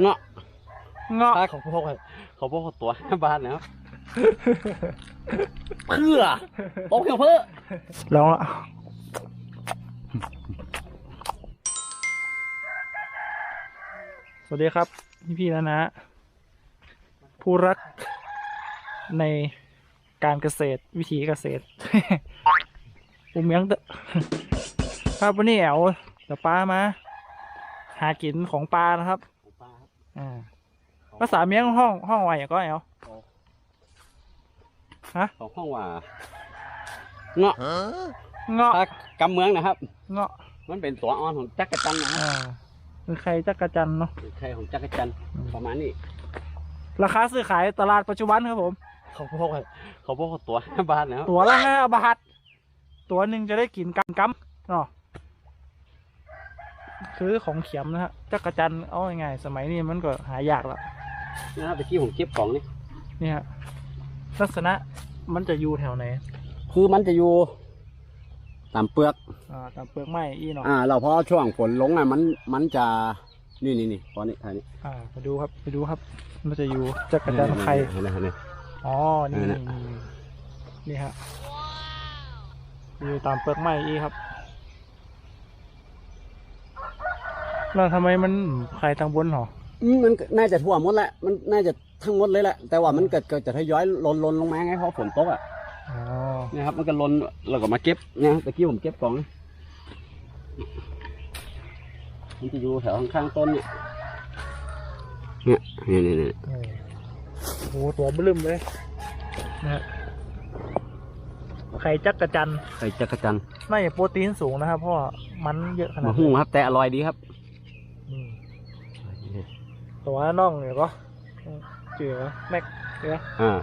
เงาะเงาะถ้าเขาพกเขาพกตัวห้าบาทนะครับเพื่อโต๊ะเพื่อลองละสวัสดีครับ พี่พี่ๆนะนะ ผู้รักในการเกษตรวิถีเกษตรอุ้มยังเตอะครับวันนี้แอวเดี๋ยวปลามา หากินของปลานะครับ อ่าภาษาเมียงห้องห้องว่าอย่างก็แอวของห้องว่าเงาะเงาะถ้ากำเมืองนะครับ เงาะมันเป็นตัวอ่อนของจักรจันทร์นะครับอ่าคือใครจักรจันทร์เนาะเป็นไข่ของจักรจันทร์ประมาณนี้ราคาซื้อขายตลาดปัจจุบันครับผม เขาพกเขาพกตัวห้าบาทนะครับตัวละห้าบาท ตัวหนึ่งจะได้กินกำกำเนาะ คือของเขียมนะฮะจักรจันทร์เอาง่ายๆสมัยนี้มันก็หายากแล้วนะครับตะกี้ผมเก็บของนี่เนี่ยฮะลักษณะมันจะอยู่แถวไหนคือมันจะอยู่ตามเปลือกอ่าตามเปลือกไม้อีเนาะอ่า เราพอช่วงฝนลงอะมันมันจะนี่นี่นี่ตอนนี้ท่านี้อ่าไปดูครับไปดูครับ มันจะอยู่จักรจันทร์ไข่เห็นไหมเห็นไหมอ๋อนี่นั่นนี่น่ะนี่นี่ฮะอยู่ตามเปลือกไม้อีครับ แล้วทำไมมันไข่ทางบนหรออืมมันก็น่าจะทั่วหมดแหละ มันน่าจะทั้งหมดเลยแหละ แต่ว่ามันเกิดเกิดจะทยอยหล่นหล่นลงมาไงเพราะฝนตกอะอ๋อเนี่ยครับ มันก็หล่นเราก็มาเก็บเนี่ยตะกี้ผมเก็บของนะมันจะอยู่แถวข้างๆต้นเนี่ยเนี่ยนี่นี่นี่โอ้โหตัวบลึมเลยนะฮะไข่จักกระจันทร์ไข่จักรจันทร์น่าจะโปรตีนสูงนะครับเพราะว่ามันเยอะขนามาดหุ้นี้งครับ แต่อร่อยดีครับ อืมตัวน่องเนี่ยก็เจ๋อแม็กเจ๋ออ่า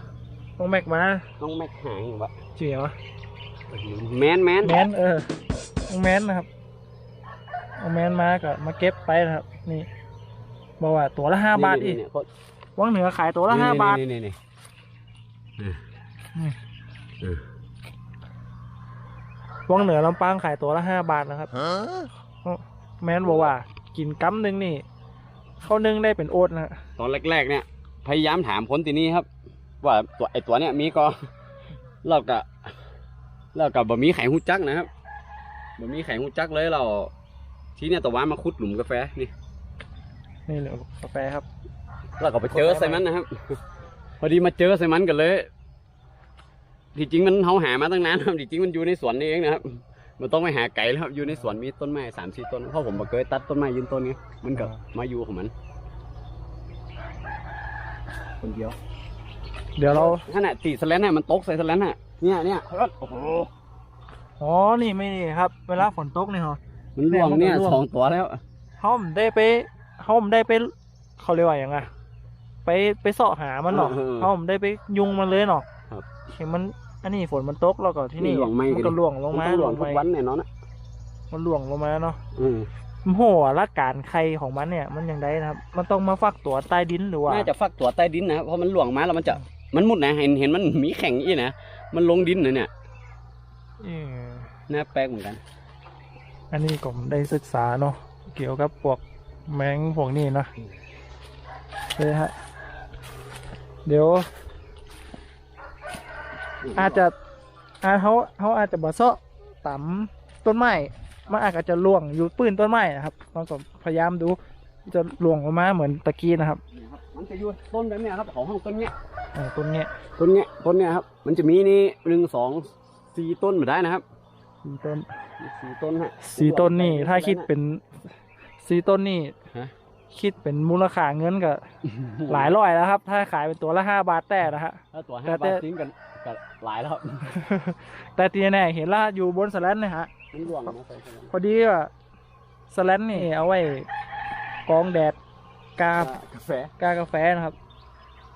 ต้องแม็กมาต้องแม็กหางวะเจ๋อแมนแมนแมนเออต้องแมนนะครับเอาแมนมาก็มาเก็บไปนะครับ นี่บอกว่าตัวละห้าบาทอีกนี่วังเหนือขายตัวละห้าบาทนี่นี่นี่อืมเออวังเหนือลำปางขายตัวละห้าบาทนะครับแมนบอกว่า กินกั๊มหนึงนี่เขานึ่งได้เป็นโอ๊ตนะฮะตอนแรกๆเนี่ย พยายามถามคนที่นี่ครับ ว่าตัวไอตัวเนี้ยมีก็เราก็เรากับบะมีไข่หูจักนะครับบะมีไข่หูจักเลยเรา ทีเนี้ยตะวันมาคุดหลุมกาแฟนี่นี่เลยกาแฟครับเราก็ไปเจอใส่มันนะครับ พอดีมาเจอใส่มันกันเลยที่จริงมันเขาหามาตั้งนานครับที่จริงมันอยู่ในสวนนี่เองนะครับ มันต้องไปหาไก่แล้วครับอยู่ในสวนมีต้นไม้สามสี่ต้นเพราะผมบ่เคยตัดต้นไม้ยืนต้นไงมันก็มาอยู่ของมัน คนเดียว เดี๋ยวเราขณะตีสแลนน่ะมันตกใส่สแลนน่ะเนี่ยเนี่ยโอ้โหอ๋อนี่ไม่นี่ครับ เวลาฝนตกนี่เหรอมันล่วงเนี่ยแม่มันก็ล่วงสองตัวแล้วเขาไม่ได้ไปเขาไม่ได้ไปเขาเรียกว่าอย่างไงไปไปเสาะหามันหรอกเออเออเขาไม่ได้ไปยุงมันเลยหรอกครับเห็นมัน อันนี้ฝนมันตกแล้วก็ที่นี่นี่หลวงไหม้มันกันก็ล่วงลงมันมาต้องหลวงลทุกงวันมาเนี่ยเนาะนะมันล่วงลงมาเนาะอืมโหละการไข่ของมันเนี่ย มันยังได้นะครับ มันต้องมาฟักตัวใต้ดินหรือว่าน่าจะฟักตัวใต้ดินนะครับเพราะมันหลวงมาแล้วมันจะมันมุดนะเห็นเห็นมันมีแข็งอีนะมันลงดินนะเนี่ยเออน่าแปลกเหมือนกัน อันนี้ผมได้ศึกษาเนาะเกี่ยวกับพวกแมงพวกนี้เนาะเลยฮะ เดี๋ยว อาจจะอาเขาเขาอาจจะบ่เซาะต่ำต้นไม้มันอาจจะล่วงอยู่ปืนต้นไม้นะครับเราก็พยายามดูจะล่วงออกมาเหมือนตะกี้นะครับเนี่ยครับมันจะอยู่ต้นแบบเนี้ยครับของห้องต้นเนี้ยอ่าต้นเนี้ยต้นเนี้ยต้นเนี้ยครับ มันจะมีนี่หนึ่งสองสี่ต้นมาได้นะครับสี่ต้นสี่ต้นฮะสี่ต้นนี่ถ้าคิดเป็นสี่ต้นนี่ฮะ คิดเป็นมูลค่าเงินก็หลายร้อยแล้วครับ ถ้าขายเป็นตัวละห้าบาทแต่นะฮะถ้าตัวแต่ห้าแต่บาททิ้งกันก็หลายแล้วครับแต่ทีแน่ๆเห็นล่าอยู่บนสแลนเนี่ยฮะมันหลวงมาใส่กันพอดีว่าสแลนนี่เอาไว้กรองแดดกากาแฟกากาแฟนะครับ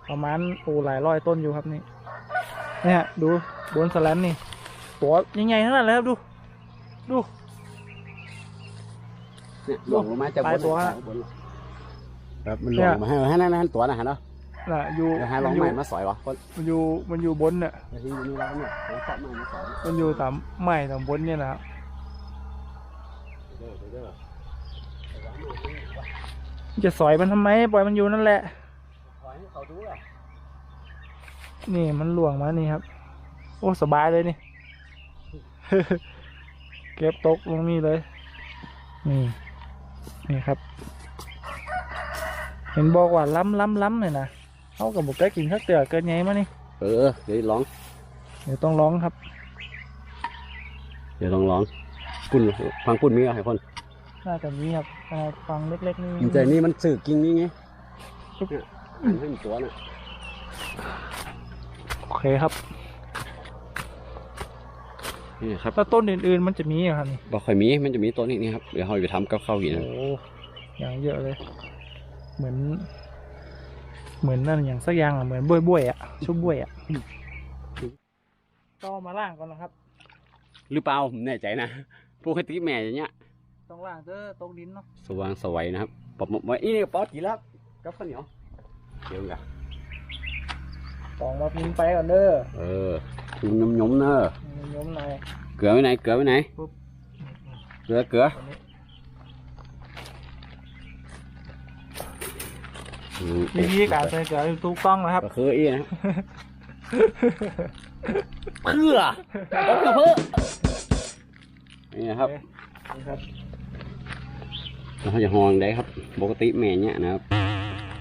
ประมาณโอ้หลายร้อยต้นอยู่ครับนี่เนี่ยดูบนสแลนนี่ ตัวยังไงทั้งนั้นเลยครับดู ดูเนี่ยหลวงลงมาจากบปลายนตัวฮะบน ครับมันหลวงมาให้ให้นั่นนั่นตัวนะฮะเนาะน่ะอยู่เดี๋ยวให้ลมัองนอใหยู่ม่มาสอยวะคนมันอยู่มันอยู่บนเนี่ยเดี๋ยวที่นี่เราเนี่ยเราเกาะใหม่มาสอยมันอยู่ตามไม้ตามบนเนี่ยนะครับเด้อเด้อเด้อจะสอยมันทำไมปล่อยมันอยู่นั่นแหละปล่อยให้เขาดูอะนี่มันหลวงมานี่ครับ โอ้สบายเลยนี่เก็บตกลงนี่เลยนี่นี่ครับ เห็นบอกว่าล้ำล้ำล้ำเลยนะเขากับบุกได้กินข้าวเตือเกินไงมานี่เออเดี๋ยวลอง เดี๋ยวต้องร้องครับ เดี๋ยวลองลองปุ่นฟังปุ่นมีอะไรคนน่าจะมีครับอ่าฟังเล็กๆนี่อินใจนี่มันสื่อกิ่งนี่ไงเนี่ยอันให้มันตัวน่ะโอเคครับนี่ครับแล้วต้นอื่นๆมันจะมีเหรอครับนี่บอกค่อยมีมันจะมีตัวนี้นี่ครับเดี๋ยวเราไปทำกับข้าวหินโอ้อย่างเยอะเลย เหมือน เหมือนนั่นอย่างสักอย่างอะเหมือนบ้วยบ้วยๆอะชุบบ้วยอะก็มาล่างก่อนนะครับ หรือเปล่าผมแน่ใจนะปกติแม่อย่างเงี้ยต้องล่างเจอตรงดินเนาะสว่างสวัยนะครับปอบไว้อีนี่ป๊อตกี่แล้วกับข้าวเหนียวเดี๋ยวกันตองมาพิมพ์ไปก่อนเด้อเออคุยมยมๆเนอะยมหน่อยเกลือไว้ไหนเกลือไว้ไหนปุ๊บเกลือเกลือ วนี้อืมวิธีการใส่เกลือที่ถูกต้องนะครับก็คืออีนะเพื่อเอาเกลือเพื่อนี่นะครับนี่ครับเราจะหองได้ครับ ปกติแม่เนี่ยนะครับ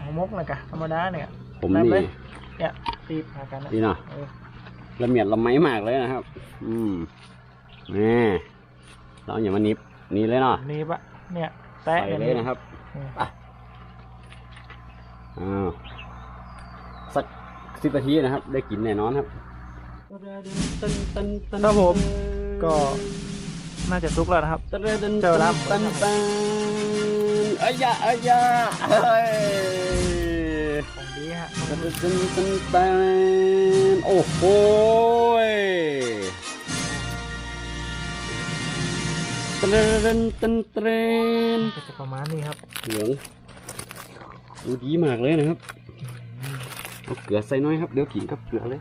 หอมมกนะกะธรรมดาเนี่ย ผมแบบนี่เลยเนี่ยตีบหากันนะนี่เนาะเออละเมียดละไม้มากเลยนะครับ อืมนี่เราอย่ามานิบนี่เลยเนาะนี่ปะเนี่ยแตะใส่อย่างเลยนี้นะครับ อืมอ้าวสักสิบนาทีนะครับ ได้กินแน่นอนครับครับผม ก็น่าจะซุกแล้วนะครับ เจอแล้วตันตันเอ้ยยะเอ้ยยะเฮ้ยของดีฮะตันตันตันตันโอ้โหยตันตันตันตันก็จะประมาณนี้ครับเหลือง ดูดีมากเลยนะครับเอาเกลือใส่น้อยครับเดี๋ยวกินกับเกลือเลย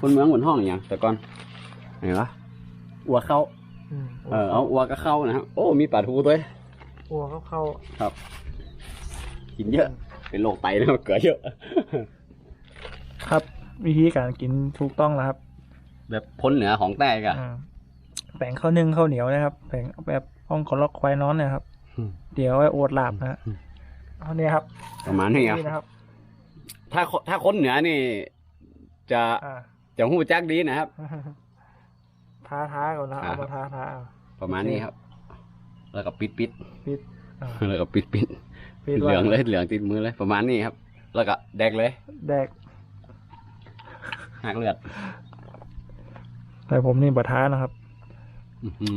คนเมืองเหมือนห้องอย่างแต่ก่อนเห็นปะอัวเข้าอืมเออเอาอัวก็เข้านะครับโอ้มีปลาทูด้วยหัวเข้าเข้ากินเยอะ เป็นโรคไตนะครับเกลือเยอะ ครับ วิธีการกินถูกต้องแล้วครับ แบบพ้นเหนือของแต้กะอืมแบ่งข้าวนึ่งข้าวเหนียวนะครับแบ่งแบบห้องกล็อกควายนอนเนะครับอืมเดี๋ยวไว้โอดลาบนะฮะอืม เอาเนี่ยครับประมาณนี้ครับ นี่นะครับถ้าคนถ้าคนเหนือนี่ จะอ่าจะหูจักดีนะครับ ท้าท้าก่อนนะอ่าเอามาท้าท้าเอา ประมาณนี้ครับ แล้วก็ปิดปิดปิดอ่า แล้วก็ปิดปิดปิดเหไว้ลืองเลยเหลืองติดมือเลย ประมาณนี้ครับ แล้วก็แดกเลยแดกหักเลือด แต่ผมนี่บะท้านะครับ อื้อหื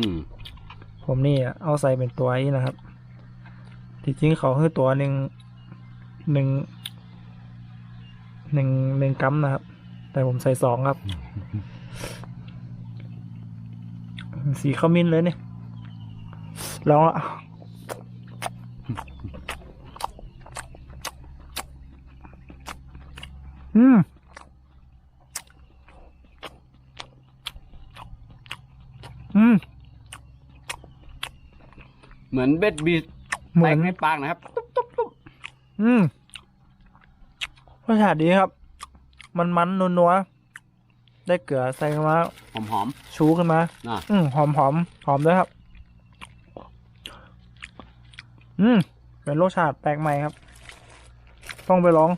อผมนี่เอาใส่เป็นตัวนี้นะครับ ที่จริงเขาคือตัวหนึ่งหนึ่งหนึ่งหนึ่งกัมนะครับ แต่ผมใส่สองครับ สีข้ามิ้นเลยเนี่ยลองละอืมอืม เหมือนเบ็ดบีด เหมืแตอนกในปากนะครับอืมรสชาติดีครับ มันมันนัวนัวๆได้เกลือใส่เข้ามา หอมหอม ชูขึ้นมาๆน่ะ อืมหอมหอมหอมด้วยครับ อืม เป็นรสชาติแปลกใหม่ครับ ต้องไปลอง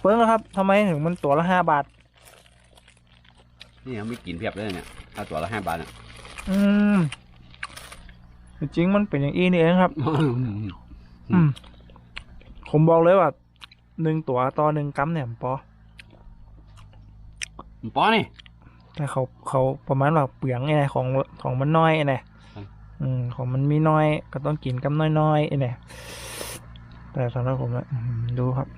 เปิ้งแล้วครับทำไมถึงมันตัวละห้าบาทนี่ยังมีกลิ่นเพียบเลยเนี่ยถ้าตัวละห้าบาทอะอืม จริงๆมันเป็นอย่างอี้นี่เองครับ อืมผมบอกเลยว่าหนึ่งตัวต่อหนึ่งกัมเนี่ยปอป้อนี่แต่เขาเขาประมาณว่าเปลืองไอ้เนี่ยของของมันน้อยไอ้เนี่ยครับอืม ของมันมีน้อย ก็ต้องกินกัมน้อยๆไอ้เนี่ยแต่สำหรับผมนะอืมดูครับ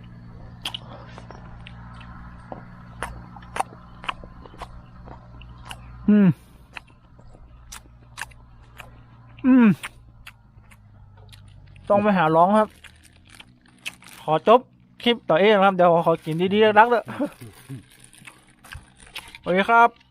อืม อืม ต้องไปหาร้องครับ ขอจบคลิปต่อเองนะครับ เดี๋ยวขอกินดีๆรักๆเลยโอเคครับ